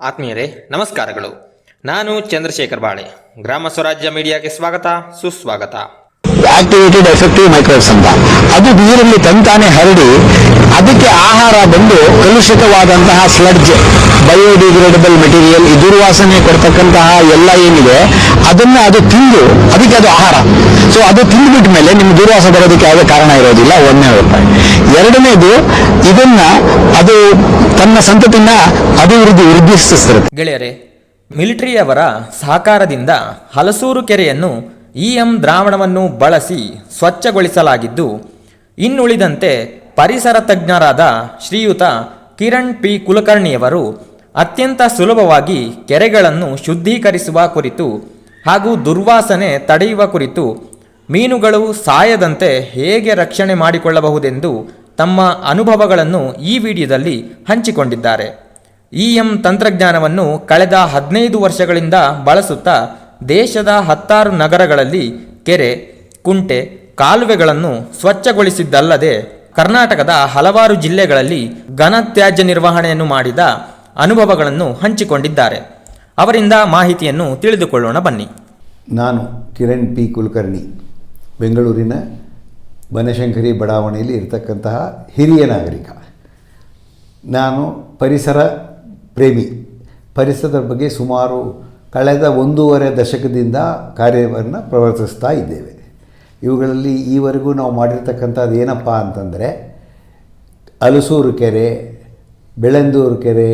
ಆತ್ಮೀಯರೇ ನಮಸ್ಕಾರಗಳು. ನಾನು ಚಂದ್ರಶೇಖರ್ ಬಾಳೆ. ಗ್ರಾಮ ಸ್ವರಾಜ್ಯ ಮೀಡಿಯಾಗೆ ಸ್ವಾಗತ ಸುಸ್ವಾಗತ. ಆಕ್ಟಿವೇಟೆಡ್ ಎಫೆಕ್ಟಿವ್ ಮೈಕ್ರೋಬ್ಸ್ ಅಂತ. ಅದು ನೀರಲ್ಲಿ ತಂತಾನೆ ಹರಡಿ, ಅದಕ್ಕೆ ಆಹಾರ ಬಂದು ಕಲುಷಿತವಾದಂತಹ ಸ್ಲಡ್ಜ್ ಬಯೋಡಿಗ್ರೇಡಬಲ್ ಮೆಟೀರಿಯಲ್ ಈ ದುರ್ವಾಸನೆ ಕೊಡ್ತಕ್ಕಂತಹ ಎಲ್ಲ ಏನಿದೆ, ಅದನ್ನ ಅದು ತಿಂದು, ಅದಕ್ಕೆ ಅದು ಆಹಾರ. ಸೊ ಅದು ತಿಂದುಬಿಟ್ಟ ಮೇಲೆ ನಿಮ್ಮ ದುರ್ವಾಸ ಬರೋದಕ್ಕೆ ಯಾವುದೇ ಕಾರಣ ಇರೋದಿಲ್ಲ ಒಂದನೇ ರೂಪಾಯಿ. ಎರಡನೇದು, ಇದನ್ನ ಅದು ತನ್ನ ಸಂತತಿನ ಅಭಿವೃದ್ಧಿ ವೃದ್ಧಿಸುತ್ತಿರುತ್ತೆ ಗೆಳೆಯರೆ, ಮಿಲಿಟರಿಯವರ ಸಹಕಾರದಿಂದ ಹಲಸೂರು ಕೆರೆಯನ್ನು ಇ ಎಂ ದ್ರಾವಣವನ್ನು ಬಳಸಿ ಸ್ವಚ್ಛಗೊಳಿಸಲಾಗಿದ್ದು, ಇನ್ನುಳಿದಂತೆ ಪರಿಸರ ತಜ್ಞರಾದ ಶ್ರೀಯುತ ಕಿರಣ್ ಪಿ. ಕುಲಕರ್ಣಿಯವರು ಅತ್ಯಂತ ಸುಲಭವಾಗಿ ಕೆರೆಗಳನ್ನು ಶುದ್ಧೀಕರಿಸುವ ಕುರಿತು ಹಾಗೂ ದುರ್ವಾಸನೆ ತಡೆಯುವ ಕುರಿತು ಮೀನುಗಳು ಸಾಯದಂತೆ ಹೇಗೆ ರಕ್ಷಣೆ ಮಾಡಿಕೊಳ್ಳಬಹುದೆಂದು ತಮ್ಮ ಅನುಭವಗಳನ್ನು ಈ ವಿಡಿಯೋದಲ್ಲಿ ಹಂಚಿಕೊಂಡಿದ್ದಾರೆ. ಇ ಎಂ ತಂತ್ರಜ್ಞಾನವನ್ನು ಕಳೆದ ಹದಿನೈದು ವರ್ಷಗಳಿಂದ ಬಳಸುತ್ತಾ ದೇಶದ ಹತ್ತಾರು ನಗರಗಳಲ್ಲಿ ಕೆರೆ, ಕುಂಟೆ, ಕಾಲುವೆಗಳನ್ನು ಸ್ವಚ್ಛಗೊಳಿಸಿದ್ದಲ್ಲದೆ ಕರ್ನಾಟಕದ ಹಲವಾರು ಜಿಲ್ಲೆಗಳಲ್ಲಿ ಘನತ್ಯಾಜ್ಯ ನಿರ್ವಹಣೆಯನ್ನು ಮಾಡಿದ ಅನುಭವಗಳನ್ನು ಹಂಚಿಕೊಂಡಿದ್ದಾರೆ. ಅವರಿಂದ ಮಾಹಿತಿಯನ್ನು ತಿಳಿದುಕೊಳ್ಳೋಣ ಬನ್ನಿ. ನಾನು ಕಿರಣ್ ಪಿ. ಕುಲಕರ್ಣಿ, ಬೆಂಗಳೂರಿನ ಬನಶಂಕರಿ ಬಡಾವಣೆಯಲ್ಲಿ ಇರತಕ್ಕಂತಹ ಹಿರಿಯ ನಾಗರಿಕ. ನಾನು ಪರಿಸರ ಪ್ರೇಮಿ. ಪರಿಸರದ ಬಗ್ಗೆ ಸುಮಾರು ಕಳೆದ ಒಂದೂವರೆ ದಶಕದಿಂದ ಕಾರ್ಯವನ್ನು ಪ್ರವರ್ತಿಸ್ತಾ ಇದ್ದೇವೆ. ಇವುಗಳಲ್ಲಿ ಈವರೆಗೂ ನಾವು ಮಾಡಿರ್ತಕ್ಕಂಥದ್ದು ಏನಪ್ಪ ಅಂತಂದರೆ, ಅಲಸೂರು ಕೆರೆ ಬೆಳಂದೂರು ಕೆರೆ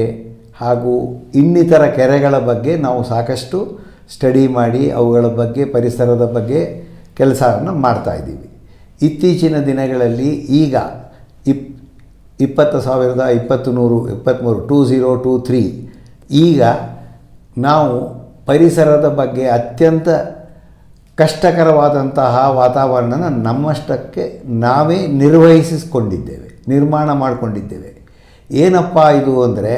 ಹಾಗೂ ಇನ್ನಿತರ ಕೆರೆಗಳ ಬಗ್ಗೆ ನಾವು ಸಾಕಷ್ಟು ಸ್ಟಡಿ ಮಾಡಿ ಅವುಗಳ ಬಗ್ಗೆ, ಪರಿಸರದ ಬಗ್ಗೆ ಕೆಲಸವನ್ನು ಮಾಡ್ತಾಯಿದ್ದೀವಿ ಇತ್ತೀಚಿನ ದಿನಗಳಲ್ಲಿ ಈಗ ಇಪ್, ಇಪ್ಪತ್ತು ಸಾವಿರದ ಇಪ್ಪತ್ತು ನೂರು, ಇಪ್ಪತ್ತ್ಮೂರು, ಟೂ ಝೀರೋ ಟೂ ತ್ರೀ ಈಗ ನಾವು ಪರಿಸರದ ಬಗ್ಗೆ ಅತ್ಯಂತ ಕಷ್ಟಕರವಾದಂತಹ ವಾತಾವರಣನ ನಮ್ಮಷ್ಟಕ್ಕೆ ನಾವೇ ನಿರ್ವಹಿಸಿಕೊಂಡಿದ್ದೇವೆ ನಿರ್ಮಾಣ ಮಾಡಿಕೊಂಡಿದ್ದೇವೆ. ಏನಪ್ಪ ಇದು ಅಂದರೆ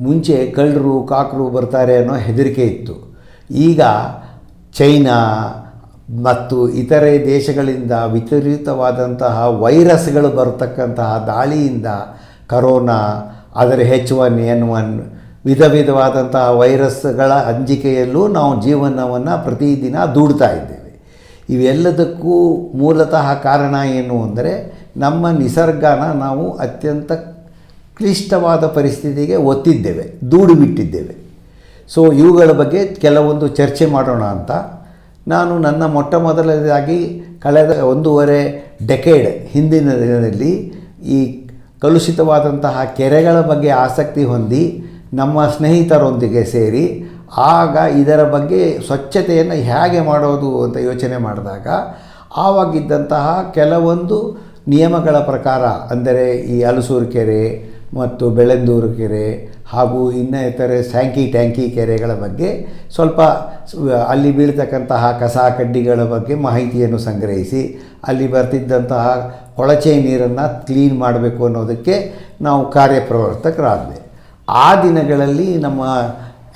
ಮುಂಚೆ ಕಳ್ಳರು, ಕಾಕರು ಬರ್ತಾರೆ ಅನ್ನೋ ಹೆದರಿಕೆ ಇತ್ತು. ಈಗ ಚೈನಾ ಮತ್ತು ಇತರೆ ದೇಶಗಳಿಂದ ವಿತರಿತವಾದಂತಹ ವೈರಸ್ಗಳು ಬರತಕ್ಕಂತಹ ದಾಳಿಯಿಂದ ಕರೋನಾ ಅದರ ಹೆಚ್ ಒನ್ ಎನ್ ಒನ್ ವಿಧ ವಿಧವಾದಂತಹ ವೈರಸ್ಗಳ ಅಂಜಿಕೆಯಲ್ಲೂ ನಾವು ಜೀವನವನ್ನು ಪ್ರತಿದಿನ ದೂಡ್ತಾ ಇದ್ದೇವೆ. ಇವೆಲ್ಲದಕ್ಕೂ ಮೂಲತಃ ಕಾರಣ ಏನು ಅಂದರೆ ನಮ್ಮ ನಿಸರ್ಗನ ನಾವು ಅತ್ಯಂತ ಕ್ಲಿಷ್ಟವಾದ ಪರಿಸ್ಥಿತಿಗೆ ಒತ್ತಿದ್ದೇವೆ, ದೂಡಿಬಿಟ್ಟಿದ್ದೇವೆ. ಸೊ ಇವುಗಳ ಬಗ್ಗೆ ಕೆಲವೊಂದು ಚರ್ಚೆ ಮಾಡೋಣ ಅಂತ. ನಾನು ನನ್ನ ಮೊಟ್ಟ ಮೊದಲನೇದಾಗಿ ಕಳೆದ ಒಂದೂವರೆ ಡೆಕೇಡ್ ಹಿಂದಿನ ದಿನದಲ್ಲಿ ಈ ಕಲುಷಿತವಾದಂತಹ ಕೆರೆಗಳ ಬಗ್ಗೆ ಆಸಕ್ತಿ ಹೊಂದಿ ನಮ್ಮ ಸ್ನೇಹಿತರೊಂದಿಗೆ ಸೇರಿ ಆಗ ಇದರ ಬಗ್ಗೆ ಸ್ವಚ್ಛತೆಯನ್ನು ಹೇಗೆ ಮಾಡೋದು ಅಂತ ಯೋಚನೆ ಮಾಡಿದಾಗ ಆವಾಗಿದ್ದಂತಹ ಕೆಲವೊಂದು ನಿಯಮಗಳ ಪ್ರಕಾರ ಅಂದರೆ ಈ ಅಲಸೂರು ಕೆರೆ ಮತ್ತು ಬೆಳೆಂದೂರು ಕೆರೆ ಹಾಗೂ ಇನ್ನ ಇತರೆ ಸ್ಯಾಂಕಿ ಟ್ಯಾಂಕಿ ಕೆರೆಗಳ ಬಗ್ಗೆ ಸ್ವಲ್ಪ ಅಲ್ಲಿ ಬೀಳ್ತಕ್ಕಂತಹ ಕಸ ಕಡ್ಡಿಗಳ ಬಗ್ಗೆ ಮಾಹಿತಿಯನ್ನು ಸಂಗ್ರಹಿಸಿ ಅಲ್ಲಿ ಬರ್ತಿದ್ದಂತಹ ಕೊಳಚೆ ನೀರನ್ನು ಕ್ಲೀನ್ ಮಾಡಬೇಕು ಅನ್ನೋದಕ್ಕೆ ನಾವು ಕಾರ್ಯಪ್ರವರ್ತಕರಾದ್ವಿ. ಆ ದಿನಗಳಲ್ಲಿ ನಮ್ಮ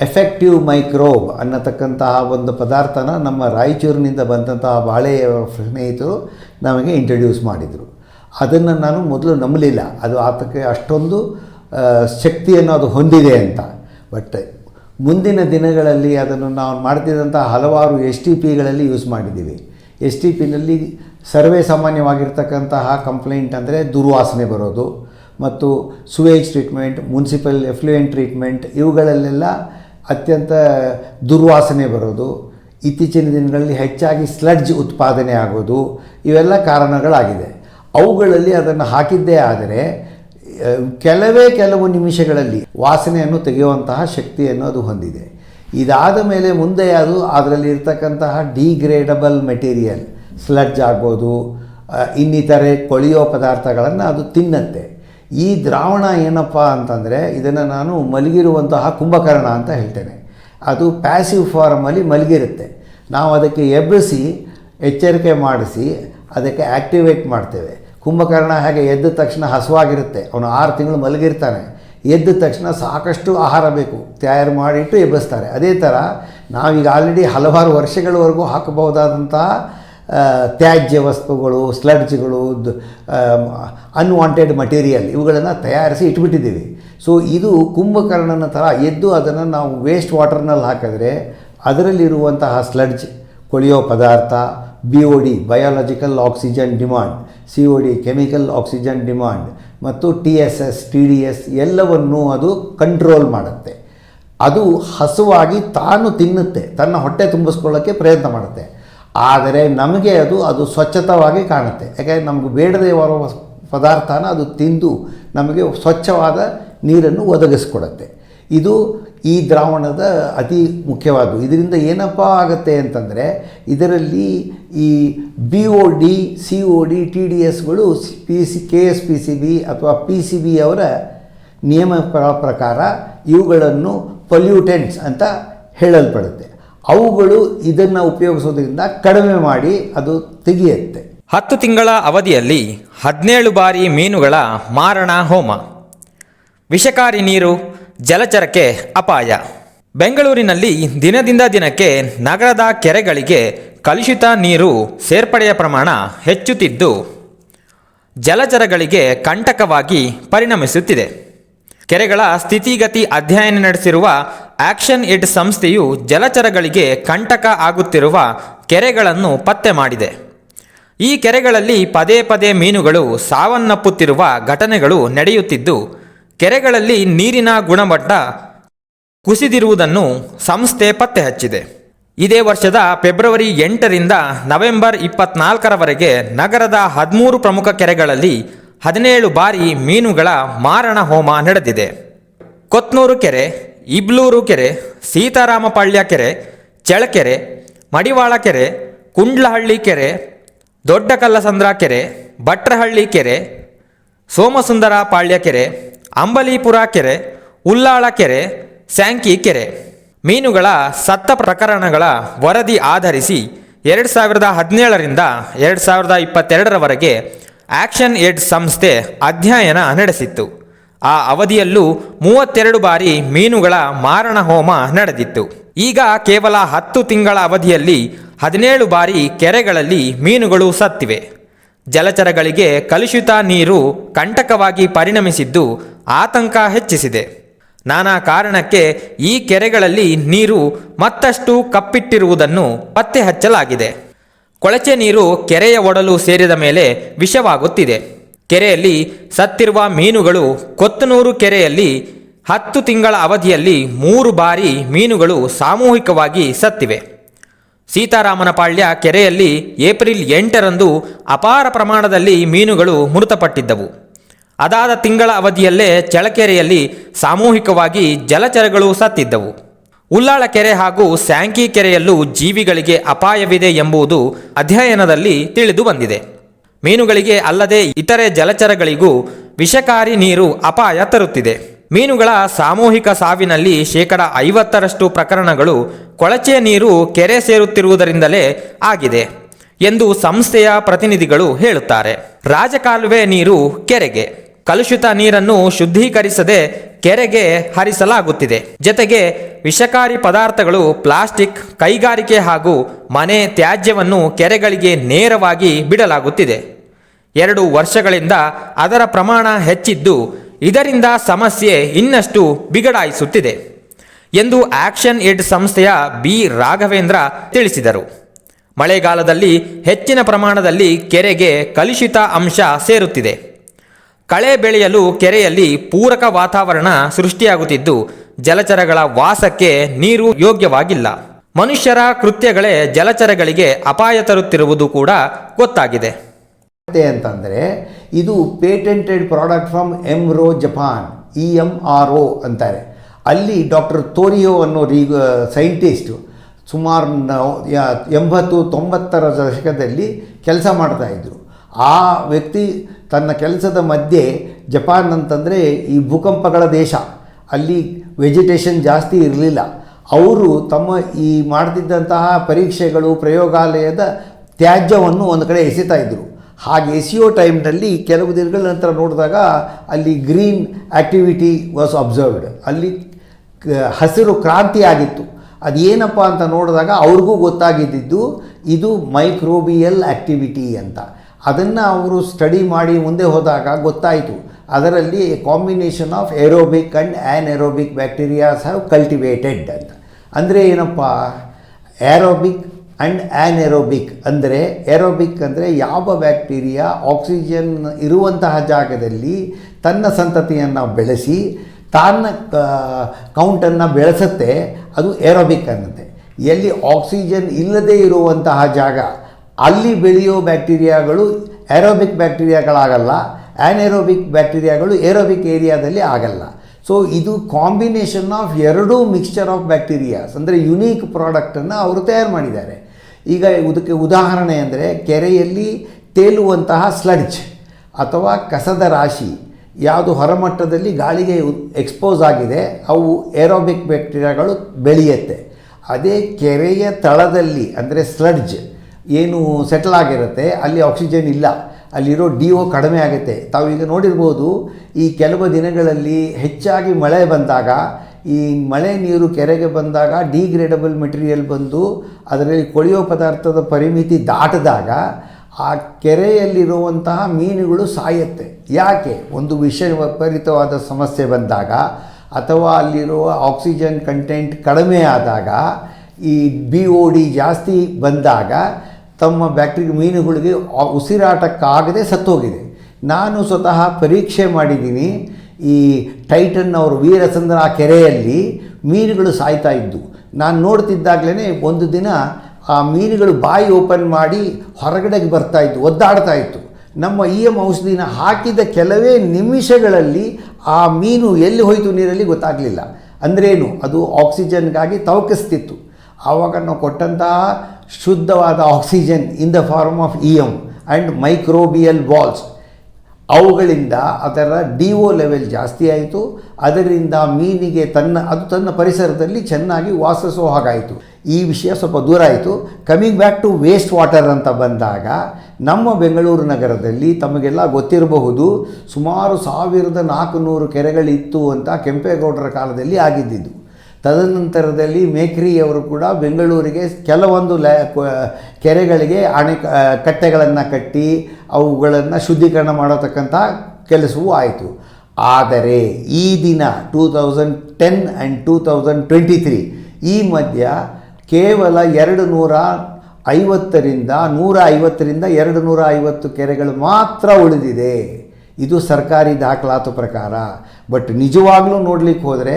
ಎಫೆಕ್ಟಿವ್ ಮೈಕ್ರೋಬ್ ಅನ್ನತಕ್ಕಂತಹ ಒಂದು ಪದಾರ್ಥನ ನಮ್ಮ ರಾಯಚೂರಿನಿಂದ ಬಂದಂತಹ ಬಾಳೆಯ ಸ್ನೇಹಿತರು ನಮಗೆ ಇಂಟ್ರಡ್ಯೂಸ್ ಮಾಡಿದರು. ಅದನ್ನು ನಾನು ಮೊದಲು ನಂಬಲಿಲ್ಲ. ಅದು ಆತಕ್ಕೆ ಅಷ್ಟೊಂದು ಶಕ್ತಿಯನ್ನು ಅದು ಹೊಂದಿದೆ ಅಂತ. ಬಟ್ ಮುಂದಿನ ದಿನಗಳಲ್ಲಿ ಅದನ್ನು ನಾವು ಮಾಡ್ತಿದ್ದಂಥ ಹಲವಾರು ಎಸ್ ಟಿ ಪಿಗಳಲ್ಲಿ ಯೂಸ್ ಮಾಡಿದ್ದೀವಿ. ಎಸ್ ಟಿ ಪಿನಲ್ಲಿ ಸರ್ವೇ ಸಾಮಾನ್ಯವಾಗಿರ್ತಕ್ಕಂತಹ ಕಂಪ್ಲೇಂಟ್ ಅಂದರೆ ದುರ್ವಾಸನೆ ಬರೋದು ಮತ್ತು sewage treatment municipal effluent treatment ಇವುಗಳಲ್ಲೆಲ್ಲ ಅತ್ಯಂತ ದುರ್ವಾಸನೆ ಬರೋದು. ಇತ್ತೀಚಿನ ದಿನಗಳಲ್ಲಿ ಹೆಚ್ಚಾಗಿ ಸ್ಲಡ್ಜ್ ಉತ್ಪಾದನೆ ಆಗೋದು. ಇವೆಲ್ಲ ಕಾರಣಗಳಾಗಿದೆ. ಅವುಗಳಲ್ಲಿ ಅದನ್ನು ಹಾಕಿದ್ದೇ ಆದರೆ ಕೆಲವೇ ಕೆಲವು ನಿಮಿಷಗಳಲ್ಲಿ ವಾಸನೆಯನ್ನು ತೆಗೆಯುವಂತಹ ಶಕ್ತಿಯನ್ನು ಅದು ಹೊಂದಿದೆ. ಇದಾದ ಮೇಲೆ ಮುಂದೆ ಅದು ಅದರಲ್ಲಿ ಇರ್ತಕ್ಕಂತಹ ಡಿಗ್ರೇಡಬಲ್ ಮೆಟೀರಿಯಲ್ ಸ್ಲಡ್ಜ್ ಆಗ್ಬೋದು ಇನ್ನಿತರೆ ಕೊಳೆಯೋ ಪದಾರ್ಥಗಳನ್ನು ಅದು ತಿನ್ನತ್ತೆ. ಈ ದ್ರಾವಣ ಏನಪ್ಪ ಅಂತಂದರೆ ಇದನ್ನು ನಾನು ಮಲಗಿರುವಂತಹ ಕುಂಭಕರ್ಣ ಅಂತ ಹೇಳ್ತೇನೆ. ಅದು ಪ್ಯಾಸಿವ್ ಫಾರ್ಮಲ್ಲಿ ಮಲಗಿರುತ್ತೆ. ನಾವು ಅದಕ್ಕೆ ಎಬ್ಬಿಸಿ, ಎಚ್ಚರಿಕೆ ಮಾಡಿಸಿ, ಅದಕ್ಕೆ ಆ್ಯಕ್ಟಿವೇಟ್ ಮಾಡ್ತೇವೆ. ಕುಂಭಕರ್ಣ ಹಾಗೆ ಎದ್ದ ತಕ್ಷಣ ಹಸುವಾಗಿರುತ್ತೆ. ಅವನು ಆರು ತಿಂಗಳು ಮಲಗಿರ್ತಾನೆ. ಎದ್ದ ತಕ್ಷಣ ಸಾಕಷ್ಟು ಆಹಾರ ಬೇಕು. ತಯಾರು ಮಾಡಿಟ್ಟು ಎಬ್ಬಿಸ್ತಾರೆ. ಅದೇ ಥರ ನಾವೀಗ ಆಲ್ರೆಡಿ ಹಲವಾರು ವರ್ಷಗಳವರೆಗೂ ಹಾಕಬಹುದಾದಂತಹ ತ್ಯಾಜ್ಯ ವಸ್ತುಗಳು ಸ್ಲಡ್ಜ್ಗಳು ಅನ್ವಾಂಟೆಡ್ ಮಟೀರಿಯಲ್ ಇವುಗಳನ್ನು ತಯಾರಿಸಿ ಇಟ್ಬಿಟ್ಟಿದ್ದೀವಿ. ಸೊ ಇದು ಕುಂಭಕರ್ಣನ ಥರ ಎದ್ದು ಅದನ್ನು ನಾವು ವೇಸ್ಟ್ ವಾಟರ್ನಲ್ಲಿ ಹಾಕಿದ್ರೆ ಅದರಲ್ಲಿರುವಂತಹ ಸ್ಲಡ್ಜ್ ಕೊಳೆಯೋ ಪದಾರ್ಥ B O D biological oxygen demand C O D chemical oxygen demand ಮತ್ತು T S S T D S ಎಲ್ಲವನ್ನೂ ಅದು ಕಂಟ್ರೋಲ್ ಮಾಡುತ್ತೆ. ಅದು ಹಸುವಾಗಿ ತಾನು ತಿನ್ನುತ್ತೆ, ತನ್ನ ಹೊಟ್ಟೆ ತುಂಬಿಸ್ಕೊಳ್ಳೋಕ್ಕೆ ಪ್ರಯತ್ನ ಮಾಡುತ್ತೆ. ಆದರೆ ನಮಗೆ ಅದು ಅದು ಸ್ವಚ್ಛತವಾಗಿ ಕಾಣುತ್ತೆ. ಯಾಕೆಂದರೆ ನಮಗೆ ಬೇಡದೇ ಬರುವ ಪದಾರ್ಥನ ಅದು ತಿಂದು ನಮಗೆ ಸ್ವಚ್ಛವಾದ ನೀರನ್ನು ಒದಗಿಸ್ಕೊಡುತ್ತೆ. ಇದು ಈ ದ್ರಾವಣದ ಅತಿ ಮುಖ್ಯವಾದ್ದು. ಇದರಿಂದ ಏನಪ್ಪ ಆಗುತ್ತೆ ಅಂತಂದರೆ, ಇದರಲ್ಲಿ ಈ B O D C O D T D ಎಸ್ಗಳು P C K S P C B ಅಥವಾ ಪಿ ಸಿ ಬಿ ಅವರ ನಿಯಮ ಪ್ರಕಾರ ಇವುಗಳನ್ನು ಪೊಲ್ಯೂಟೆಂಟ್ಸ್ ಅಂತ ಹೇಳಲ್ಪಡುತ್ತೆ. ಅವುಗಳು ಇದನ್ನು ಉಪಯೋಗಿಸೋದ್ರಿಂದ ಕಡಿಮೆ ಮಾಡಿ ಅದು ತೆಗೆಯುತ್ತೆ. ಹತ್ತು ತಿಂಗಳ ಅವಧಿಯಲ್ಲಿ ಹದಿನೇಳು ಬಾರಿ ಮೀನುಗಳ ಮಾರಣ ಹೋಮ. ವಿಷಕಾರಿ ನೀರು, ಜಲಚರಕ್ಕೆ ಅಪಾಯ. ಬೆಂಗಳೂರಿನಲ್ಲಿ ದಿನದಿಂದ ದಿನಕ್ಕೆ ನಗರದ ಕೆರೆಗಳಿಗೆ ಕಲುಷಿತ ನೀರು ಸೇರ್ಪಡೆಯ ಪ್ರಮಾಣ ಹೆಚ್ಚುತ್ತಿದ್ದು, ಜಲಚರಗಳಿಗೆ ಕಂಟಕವಾಗಿ ಪರಿಣಮಿಸುತ್ತಿದೆ. ಕೆರೆಗಳ ಸ್ಥಿತಿಗತಿ ಅಧ್ಯಯನ ನಡೆಸಿರುವ ಆಕ್ಷನ್ ಇಡ್ ಸಂಸ್ಥೆಯು ಜಲಚರಗಳಿಗೆ ಕಂಟಕ ಆಗುತ್ತಿರುವ ಕೆರೆಗಳನ್ನು ಪತ್ತೆ ಮಾಡಿದೆ. ಈ ಕೆರೆಗಳಲ್ಲಿ ಪದೇ ಪದೇ ಮೀನುಗಳು ಸಾವನ್ನಪ್ಪುತ್ತಿರುವ ಘಟನೆಗಳು ನಡೆಯುತ್ತಿದ್ದು, ಕೆರೆಗಳಲ್ಲಿ ನೀರಿನ ಗುಣಮಟ್ಟ ಕುಸಿದಿರುವುದನ್ನು ಸಂಸ್ಥೆ ಪತ್ತೆ ಹಚ್ಚಿದೆ. ಇದೇ ವರ್ಷದ ಫೆಬ್ರವರಿ ಎಂಟರಿಂದ ನವೆಂಬರ್ ಇಪ್ಪತ್ನಾಲ್ಕರವರೆಗೆ ನಗರದ ಹದಿಮೂರು ಪ್ರಮುಖ ಕೆರೆಗಳಲ್ಲಿ ಹದಿನೇಳು ಬಾರಿ ಮೀನುಗಳ ಮಾರಣ ಹೋಮ ನಡೆದಿದೆ. ಕೊತ್ನೂರು ಕೆರೆ ಇಬ್ಲೂರು ಕೆರೆ ಸೀತಾರಾಮಪಾಳ್ಯ ಕೆರೆ ಚಳಕೆರೆ ಮಡಿವಾಳ ಕೆರೆ, ಕುಂಡ್ಲಹಳ್ಳಿ ಕೆರೆ ದೊಡ್ಡ ಕಲ್ಲಸಂದ್ರ ಕೆರೆ, ಭಟ್ರಹಳ್ಳಿ ಕೆರೆ, ಸೋಮಸುಂದರ ಪಾಳ್ಯ ಕೆರೆ, ಅಂಬಲೀಪುರ ಕೆರೆ, ಉಲ್ಲಾಳ ಕೆರೆ, ಸ್ಯಾಂಕಿ ಕೆರೆ. ಮೀನುಗಳ ಸತ್ತ ಪ್ರಕರಣಗಳ ವರದಿ ಆಧರಿಸಿ ಎರಡು ಸಾವಿರದ ಹದಿನೇಳರಿಂದ ಎರಡು ಸಾವಿರದ ಇಪ್ಪತ್ತೆರಡರವರೆಗೆ ಆಕ್ಷನ್ ಏಡ್ ಸಂಸ್ಥೆ ಅಧ್ಯಯನ ನಡೆಸಿತ್ತು. ಆ ಅವಧಿಯಲ್ಲೂ ಮೂವತ್ತೆರಡು ಬಾರಿ ಮೀನುಗಳ ಮಾರಣ ಹೋಮ ನಡೆದಿತ್ತು. ಈಗ ಕೇವಲ ಹತ್ತು ತಿಂಗಳ ಅವಧಿಯಲ್ಲಿ ಹದಿನೇಳು ಬಾರಿ ಕೆರೆಗಳಲ್ಲಿ ಮೀನುಗಳು ಸತ್ತಿವೆ. ಜಲಚರಗಳಿಗೆ ಕಲುಷಿತ ನೀರು ಕಂಟಕವಾಗಿ ಪರಿಣಮಿಸಿದ್ದು ಆತಂಕ ಹೆಚ್ಚಿಸಿದೆ. ನಾನಾ ಕಾರಣಕ್ಕೆ ಈ ಕೆರೆಗಳಲ್ಲಿ ನೀರು ಮತ್ತಷ್ಟು ಕಪ್ಪಿಟ್ಟಿರುವುದನ್ನು ಪತ್ತೆ ಹಚ್ಚಲಾಗಿದೆ ಕೊಳಚೆ ನೀರು ಕೆರೆಯ ಒಡಲು ಸೇರಿದ ಮೇಲೆ ವಿಷವಾಗುತ್ತಿದೆ. ಕೆರೆಯಲ್ಲಿ ಸತ್ತಿರುವ ಮೀನುಗಳು ಕೊತ್ತನೂರು ಕೆರೆಯಲ್ಲಿ ಹತ್ತು ತಿಂಗಳ ಅವಧಿಯಲ್ಲಿ ಮೂರು ಬಾರಿ ಮೀನುಗಳು ಸಾಮೂಹಿಕವಾಗಿ ಸತ್ತಿವೆ. ಸೀತಾರಾಮನಪಾಳ್ಯ ಕೆರೆಯಲ್ಲಿ ಏಪ್ರಿಲ್ ಎಂಟರಂದು ಅಪಾರ ಪ್ರಮಾಣದಲ್ಲಿ ಮೀನುಗಳು ಮೃತಪಟ್ಟಿದ್ದವು. ಅದಾದ ತಿಂಗಳ ಅವಧಿಯಲ್ಲೇ ಚಳಕೆರೆಯಲ್ಲಿ ಸಾಮೂಹಿಕವಾಗಿ ಜಲಚರಗಳು ಸತ್ತಿದ್ದವು. ಉಲ್ಲಾಳ ಕೆರೆ ಹಾಗೂ ಸ್ಯಾಂಕಿ ಕೆರೆಯಲ್ಲೂ ಜೀವಿಗಳಿಗೆ ಅಪಾಯವಿದೆ ಎಂಬುದು ಅಧ್ಯಯನದಲ್ಲಿ ತಿಳಿದು ಬಂದಿದೆ. ಮೀನುಗಳಿಗೆ ಅಲ್ಲದೆ ಇತರೆ ಜಲಚರಗಳಿಗೂ ವಿಷಕಾರಿ ನೀರು ಅಪಾಯ ತರುತ್ತಿದೆ. ಮೀನುಗಳ ಸಾಮೂಹಿಕ ಸಾವಿನಲ್ಲಿ ಶೇಕಡ ಐವತ್ತರಷ್ಟು ಪ್ರಕರಣಗಳು ಕೊಳಚೆ ನೀರು ಕೆರೆ ಸೇರುತ್ತಿರುವುದರಿಂದಲೇ ಆಗಿದೆ ಎಂದು ಸಂಸ್ಥೆಯ ಪ್ರತಿನಿಧಿಗಳು ಹೇಳುತ್ತಾರೆ. ರಾಜಕಾಲುವೆ ನೀರು ಕೆರೆಗೆ, ಕಲುಷಿತ ನೀರನ್ನು ಶುದ್ಧೀಕರಿಸದೆ ಕೆರೆಗೆ ಹರಿಸಲಾಗುತ್ತಿದೆ. ಜತೆಗೆ ವಿಷಕಾರಿ ಪದಾರ್ಥಗಳು ಪ್ಲಾಸ್ಟಿಕ್, ಕೈಗಾರಿಕೆ ಹಾಗೂ ಮನೆ ತ್ಯಾಜ್ಯವನ್ನು ಕೆರೆಗಳಿಗೆ ನೇರವಾಗಿ ಬಿಡಲಾಗುತ್ತಿದೆ. ಎರಡು ವರ್ಷಗಳಿಂದ ಅದರ ಪ್ರಮಾಣ ಹೆಚ್ಚಿದ್ದು ಇದರಿಂದ ಸಮಸ್ಯೆ ಇನ್ನಷ್ಟು ಬಿಗಡಾಯಿಸುತ್ತಿದೆ ಎಂದು ಆಕ್ಷನ್ ಏಡ್ ಸಂಸ್ಥೆಯ ಬಿ ರಾಘವೇಂದ್ರ ತಿಳಿಸಿದರು. ಮಳೆಗಾಲದಲ್ಲಿ ಹೆಚ್ಚಿನ ಪ್ರಮಾಣದಲ್ಲಿ ಕೆರೆಗೆ ಕಲುಷಿತ ಅಂಶ ಸೇರುತ್ತಿದೆ. ಕಳೆ ಬೆಳೆಯಲು ಕೆರೆಯಲ್ಲಿ ಪೂರಕ ವಾತಾವರಣ ಸೃಷ್ಟಿಯಾಗುತ್ತಿದ್ದು, ಜಲಚರಗಳ ವಾಸಕ್ಕೆ ನೀರು ಯೋಗ್ಯವಾಗಿಲ್ಲ. ಮನುಷ್ಯರ ಕೃತ್ಯಗಳೇ ಜಲಚರಗಳಿಗೆ ಅಪಾಯ ತರುತ್ತಿರುವುದು ಕೂಡ ಗೊತ್ತಾಗಿದೆ. ಅಂತಂದರೆ, ಇದು patented product from EMRO Japan E M R O ಅಂತಾರೆ. ಅಲ್ಲಿ ಡಾಕ್ಟರ್ ತೋರಿಯೋ ಅನ್ನೋ ರೀ ಸೈಂಟಿಸ್ಟು ಸುಮಾರು ಎಂಬತ್ತು ತೊಂಬತ್ತರ ದಶಕದಲ್ಲಿ ಕೆಲಸ ಮಾಡ್ತಾಯಿದ್ರು ಆ ವ್ಯಕ್ತಿ ತನ್ನ ಕೆಲಸದ ಮಧ್ಯೆ ಜಪಾನ್ ಅಂತಂದರೆ ಈ ಭೂಕಂಪಗಳ ದೇಶ. ಅಲ್ಲಿ ವೆಜಿಟೇಷನ್ ಜಾಸ್ತಿ ಇರಲಿಲ್ಲ. ಅವರು ತಮ್ಮ ಈ ಮಾಡ್ತಿದ್ದಂತಹ ಪರೀಕ್ಷೆಗಳು, ಪ್ರಯೋಗಾಲಯದ ತ್ಯಾಜ್ಯವನ್ನು ಒಂದು ಕಡೆ ಎಸೆತಾ ಇದ್ದರು ಹಾಗೆ ಎಸೆಯೋ ಟೈಮ್ನಲ್ಲಿ ಕೆಲವು ದಿನಗಳ ನಂತರ ನೋಡಿದಾಗ ಅಲ್ಲಿ ಗ್ರೀನ್ ಆ್ಯಕ್ಟಿವಿಟಿ ವಾಸ್ ಅಬ್ಸರ್ವ್ಡ್. ಅಲ್ಲಿ ಹಸಿರು ಕ್ರಾಂತಿ ಆಗಿತ್ತು. ಅದೇನಪ್ಪ ಅಂತ ನೋಡಿದಾಗ ಅವ್ರಿಗೂ ಗೊತ್ತಾಗಿದ್ದಿದ್ದು ಇದು ಮೈಕ್ರೋಬಿಯಲ್ ಆ್ಯಕ್ಟಿವಿಟಿ ಅಂತ. ಅದನ್ನು ಅವರು ಸ್ಟಡಿ ಮಾಡಿ ಮುಂದೆ ಹೋದಾಗ ಗೊತ್ತಾಯಿತು. ಅದರಲ್ಲಿ combination of aerobic and anaerobic bacterias have cultivated ಅಂತ. ಅಂದರೆ ಏನಪ್ಪ? ಏರೋಬಿಕ್ ಆ್ಯಂಡ್ ಆ್ಯನ್ಎರೋಬಿಕ್ ಅಂದರೆ ಏರೋಬಿಕ್ ಅಂದರೆ ಯಾವ ಬ್ಯಾಕ್ಟೀರಿಯಾ ಆಕ್ಸಿಜನ್ ಇರುವಂತಹ ಜಾಗದಲ್ಲಿ ತನ್ನ ಸಂತತಿಯನ್ನು ಬೆಳೆಸಿ, ತನ್ನ ಕೌಂಟನ್ನು ಬೆಳೆಸುತ್ತೆ, ಅದು ಏರೋಬಿಕ್ ಅನ್ನತ್ತೆ. ಎಲ್ಲಿ ಆಕ್ಸಿಜನ್ ಇಲ್ಲದೇ ಇರುವಂತಹ ಜಾಗ, ಅಲ್ಲಿ ಬೆಳೆಯೋ ಬ್ಯಾಕ್ಟೀರಿಯಾಗಳು ಏರೋಬಿಕ್ ಬ್ಯಾಕ್ಟೀರಿಯಾಗಳಾಗಲ್ಲ ಆ್ಯನೆರೋಬಿಕ್ ಬ್ಯಾಕ್ಟೀರಿಯಾಗಳು ಏರೋಬಿಕ್ ಏರಿಯಾದಲ್ಲಿ ಆಗಲ್ಲ. ಸೊ ಇದು ಕಾಂಬಿನೇಷನ್ ಆಫ್ ಎರಡೂ ಮಿಕ್ಸ್ಚರ್ ಆಫ್ ಬ್ಯಾಕ್ಟೀರಿಯಾಸ್ ಅಂದರೆ ಯುನೀಕ್ ಪ್ರಾಡಕ್ಟನ್ನು ಅವರು ತಯಾರು ಮಾಡಿದ್ದಾರೆ. ಈಗ ಇದಕ್ಕೆ ಉದಾಹರಣೆ ಅಂದರೆ ಕೆರೆಯಲ್ಲಿ ತೇಲುವಂತಹ ಸ್ಲಡ್ಜ್ ಅಥವಾ ಕಸದ ರಾಶಿ ಯಾವುದು ಹೊರಮಟ್ಟದಲ್ಲಿ ಗಾಳಿಗೆ ಎಕ್ಸ್ಪೋಸ್ ಆಗಿದೆ, ಅವು ಏರೋಬಿಕ್ ಬ್ಯಾಕ್ಟೀರಿಯಾಗಳು ಬೆಳೆಯುತ್ತೆ. ಅದೇ ಕೆರೆಯ ತಳದಲ್ಲಿ ಅಂದರೆ ಸ್ಲಡ್ಜ್ ಏನು ಸೆಟಲ್ ಆಗಿರುತ್ತೆ, ಅಲ್ಲಿ ಆಕ್ಸಿಜನ್ ಇಲ್ಲ. ಅಲ್ಲಿರೋ ಡಿ ಒ ಕಡಿಮೆ ಆಗುತ್ತೆ ತಾವೀಗ ನೋಡಿರ್ಬೋದು, ಈ ಕೆಲವು ದಿನಗಳಲ್ಲಿ ಹೆಚ್ಚಾಗಿ ಮಳೆ ಬಂದಾಗ, ಈ ಮಳೆ ನೀರು ಕೆರೆಗೆ ಬಂದಾಗ ಡಿಗ್ರೇಡಬಲ್ ಮೆಟೀರಿಯಲ್ ಬಂದು ಅದರಲ್ಲಿ ಕೊಳೆಯೋ ಪದಾರ್ಥದ ಪರಿಮಿತಿ ದಾಟಿದಾಗ ಆ ಕೆರೆಯಲ್ಲಿರುವಂತಹ ಮೀನುಗಳು ಸಾಯುತ್ತೆ. ಯಾಕೆ? ಒಂದು ವಿಷ ವಿಪರೀತವಾದ ಸಮಸ್ಯೆ ಬಂದಾಗ ಅಥವಾ ಅಲ್ಲಿರುವ ಆಕ್ಸಿಜನ್ ಕಂಟೆಂಟ್ ಕಡಿಮೆ ಆದಾಗ, ಈ ಬಿ ಒ ಡಿ ಜಾಸ್ತಿ ಬಂದಾಗ ತಮ್ಮ ಬ್ಯಾಕ್ಟೀರಿ ಮೀನುಗಳಿಗೆ ಉಸಿರಾಟಕ್ಕಾಗದೆ ಸತ್ತೋಗಿದೆ. ನಾನು ಸ್ವತಃ ಪರೀಕ್ಷೆ ಮಾಡಿದ್ದೀನಿ, ಈ ಟೈಟನ್ ಅವರ ವೀರಸಂದ್ರ ಕೆರೆಯಲ್ಲಿ ಮೀನುಗಳು ಸಾಯ್ತಾ ಇದ್ದು. ನಾನು ನೋಡ್ತಿದ್ದಾಗಲೇ ಒಂದು ದಿನ ಆ ಮೀನುಗಳು ಬಾಯಿ ಓಪನ್ ಮಾಡಿ ಹೊರಗಡೆಗೆ ಬರ್ತಾ ಇತ್ತು ಒದ್ದಾಡ್ತಾ ಇತ್ತು. ನಮ್ಮ ಇ ಎಂ ಔಷಧಿನ ಹಾಕಿದ ಕೆಲವೇ ನಿಮಿಷಗಳಲ್ಲಿ ಆ ಮೀನು ಎಲ್ಲಿ ಹೋಯಿತು ನೀರಲ್ಲಿ ಗೊತ್ತಾಗಲಿಲ್ಲ. ಅಂದ್ರೇನು? ಅದು ಆಕ್ಸಿಜನ್ಗಾಗಿ ತವಕಿಸ್ತಿತ್ತು. ಆವಾಗ ನಾವು ಕೊಟ್ಟಂತಹ ಶುದ್ಧವಾದ oxygen in the form of E M and microbial walls. ಅವುಗಳಿಂದ ಅದರ ಡಿ ಒ ಲೆವೆಲ್ ಜಾಸ್ತಿ ಆಯಿತು. ಅದರಿಂದ ಮೀನಿಗೆ ತನ್ನ, ಅದು ತನ್ನ ಪರಿಸರದಲ್ಲಿ ಚೆನ್ನಾಗಿ ವಾಸಿಸೋ ಹಾಗಾಯಿತು. ಈ ವಿಷಯ ಸ್ವಲ್ಪ ದೂರ ಆಯಿತು. Coming back to waste water ಅಂತ ಬಂದಾಗ, ನಮ್ಮ ಬೆಂಗಳೂರು ನಗರದಲ್ಲಿ ತಮಗೆಲ್ಲ ಗೊತ್ತಿರಬಹುದು, ಸುಮಾರು ಸಾವಿರದ ನಾಲ್ಕುನೂರು ಕೆರೆಗಳಿತ್ತು ಅಂತ ಕೆಂಪೇಗೌಡರ ಕಾಲದಲ್ಲಿ ಆಗಿದ್ದಿದ್ದು. ತದನಂತರದಲ್ಲಿ ಮೇಕ್ರಿಯವರು ಕೂಡ ಬೆಂಗಳೂರಿಗೆ ಕೆಲವೊಂದು ಲ ಕೆರೆಗಳಿಗೆ ಅಣೆ ಕಟ್ಟೆಗಳನ್ನು ಕಟ್ಟಿ ಅವುಗಳನ್ನು ಶುದ್ಧೀಕರಣ ಮಾಡತಕ್ಕಂಥ ಕೆಲಸವೂ ಆಯಿತು. ಆದರೆ ಈ ದಿನ two thousand ten and two thousand twenty three ಈ ಮಧ್ಯ ಕೇವಲ ಎರಡು ನೂರ ಐವತ್ತರಿಂದ ನೂರ ಐವತ್ತರಿಂದ ಎರಡು ನೂರ ಐವತ್ತು ಕೆರೆಗಳು ಮಾತ್ರ ಉಳಿದಿದೆ. ಇದು ಸರ್ಕಾರಿ ದಾಖಲಾತು ಪ್ರಕಾರ. ಬಟ್ ನಿಜವಾಗ್ಲೂ ನೋಡ್ಲಿಕ್ಕೆ ಹೋದರೆ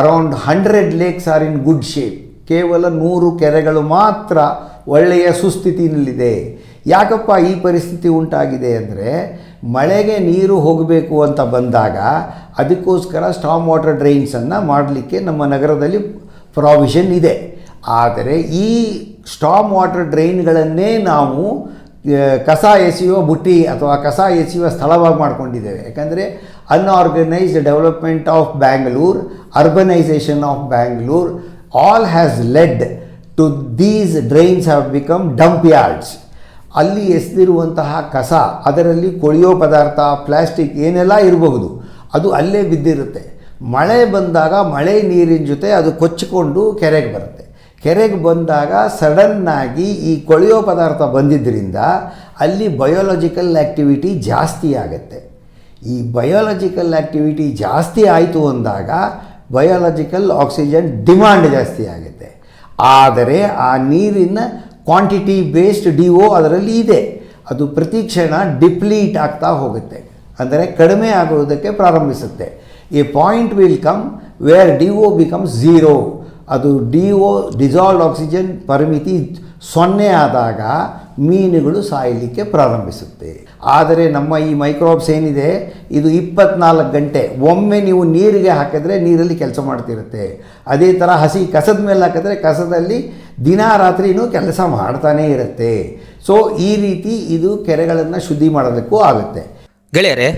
around hundred lakes are in good shape ಕೇವಲ ನೂರು ಕೆರೆಗಳು ಮಾತ್ರ ಒಳ್ಳೆಯ ಸುಸ್ಥಿತಿನಲ್ಲಿದೆ. ಯಾಕಪ್ಪ ಈ ಪರಿಸ್ಥಿತಿ ಉಂಟಾಗಿದೆ ಅಂದರೆ, ಮಳೆಗೆ ನೀರು ಹೋಗಬೇಕು ಅಂತ ಬಂದಾಗ, ಅದಕ್ಕೋಸ್ಕರ ಸ್ಟಾಮ್ ವಾಟರ್ ಡ್ರೈನ್ಸನ್ನು ಮಾಡಲಿಕ್ಕೆ ನಮ್ಮ ನಗರದಲ್ಲಿ ಪ್ರಾವಿಷನ್ ಇದೆ. ಆದರೆ ಈ ಸ್ಟಾಮ್ ವಾಟರ್ ಡ್ರೈನ್ಗಳನ್ನೇ ನಾವು ಕಸ ಎಸೆಯುವ ಬುಟ್ಟಿ ಅಥವಾ ಕಸ ಎಸೆಯುವ ಸ್ಥಳವಾಗಿ ಮಾಡಿಕೊಂಡಿದ್ದೇವೆ. ಯಾಕಂದರೆ unorganised development of Bangalore urbanisation of Bangalore all has led to these drains have become dump yards ಅಲ್ಲಿ ಎಸೆದಿರುವಂತಹ ಕಸ, ಅದರಲ್ಲಿ ಕೊಳೆಯೋ ಪದಾರ್ಥ ಪ್ಲಾಸ್ಟಿಕ್ ಏನೆಲ್ಲ ಇರಬಹುದು, ಅದು ಅಲ್ಲೇ ಬಿದ್ದಿರುತ್ತೆ. ಮಳೆ ಬಂದಾಗ ಮಳೆ ನೀರಿನ ಜೊತೆ ಅದು ಕೊಚ್ಚಿಕೊಂಡು ಕೆರೆಗೆ ಬರುತ್ತೆ. ಕೆರೆಗೆ ಬಂದಾಗ ಸಡನ್ನಾಗಿ ಈ ಕೊಳೆಯೋ ಪದಾರ್ಥ ಬಂದಿದ್ದರಿಂದ ಅಲ್ಲಿ ಬಯೋಲಾಜಿಕಲ್ ಆ್ಯಕ್ಟಿವಿಟಿ ಜಾಸ್ತಿ ಆಗುತ್ತೆ. ಈ ಬಯೋಲಾಜಿಕಲ್ ಆ್ಯಕ್ಟಿವಿಟಿ ಜಾಸ್ತಿ ಆಯಿತು ಅಂದಾಗ ಬಯೋಲಾಜಿಕಲ್ ಆಕ್ಸಿಜನ್ ಡಿಮಾಂಡ್ ಜಾಸ್ತಿ ಆಗುತ್ತೆ. ಆದರೆ ಆ ನೀರಿನ ಕ್ವಾಂಟಿಟಿ ಬೇಸ್ಡ್ ಡಿ ಒ ಅದರಲ್ಲಿ ಇದೆ. ಅದು ಪ್ರತಿ ಕ್ಷಣ ಡಿಪ್ಲೀಟ್ ಆಗ್ತಾ ಹೋಗುತ್ತೆ. ಅಂದರೆ ಕಡಿಮೆ ಆಗುವುದಕ್ಕೆ ಪ್ರಾರಂಭಿಸುತ್ತೆ. A point will come where D O becomes zero ಅದು ಡಿ ಒ ಡಿಸಾಲ್ಡ್ ಆಕ್ಸಿಜನ್ ಪರಿಮಿತಿ ಸೊನ್ನೆ ಆದಾಗ ಮೀನುಗಳು ಸಾಯಲಿಕ್ಕೆ ಪ್ರಾರಂಭಿಸುತ್ತೆ. ಆದರೆ ನಮ್ಮ ಈ ಮೈಕ್ರೋಬ್ಸ್ ಏನಿದೆ? ಇದು ಇಪ್ಪತ್ನಾಲ್ಕು ಗಂಟೆ. ಒಮ್ಮೆ ನೀವು ನೀರಿಗೆ ಹಾಕಿದ್ರೆ ನೀರಲ್ಲಿ ಕೆಲಸ ಮಾಡ್ತಿರುತ್ತೆ. ಅದೇ ಥರ ಹಸಿ ಕಸದ ಮೇಲೆ ಹಾಕಿದ್ರೆ ಕಸದಲ್ಲಿ ದಿನ ರಾತ್ರಿನೂ ಕೆಲಸ ಮಾಡ್ತಾನೇ ಇರುತ್ತೆ. ಸೊ ಈ ರೀತಿ ಇದು ಕೆರೆಗಳನ್ನು ಶುದ್ಧಿ ಮಾಡೋದಕ್ಕೂ ಆಗುತ್ತೆ. ಗೆಳೆಯರೆ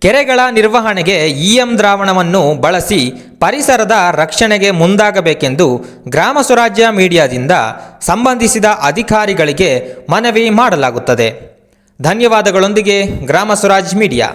ಕೆರೆಗಳ ನಿರ್ವಹಣೆಗೆ ಇ ಎಂ ದ್ರಾವಣವನ್ನು ಬಳಸಿ ಪರಿಸರದ ರಕ್ಷಣೆಗೆ ಮುಂದಾಗಬೇಕೆಂದು ಗ್ರಾಮ ಸ್ವರಾಜ್ಯ ಮೀಡಿಯಾದಿಂದ ಸಂಬಂಧಿಸಿದ ಅಧಿಕಾರಿಗಳಿಗೆ ಮನವಿ ಮಾಡಲಾಗುತ್ತದೆ. ಧನ್ಯವಾದಗಳೊಂದಿಗೆ ಗ್ರಾಮ ಸ್ವರಾಜ್ ಮೀಡಿಯಾ.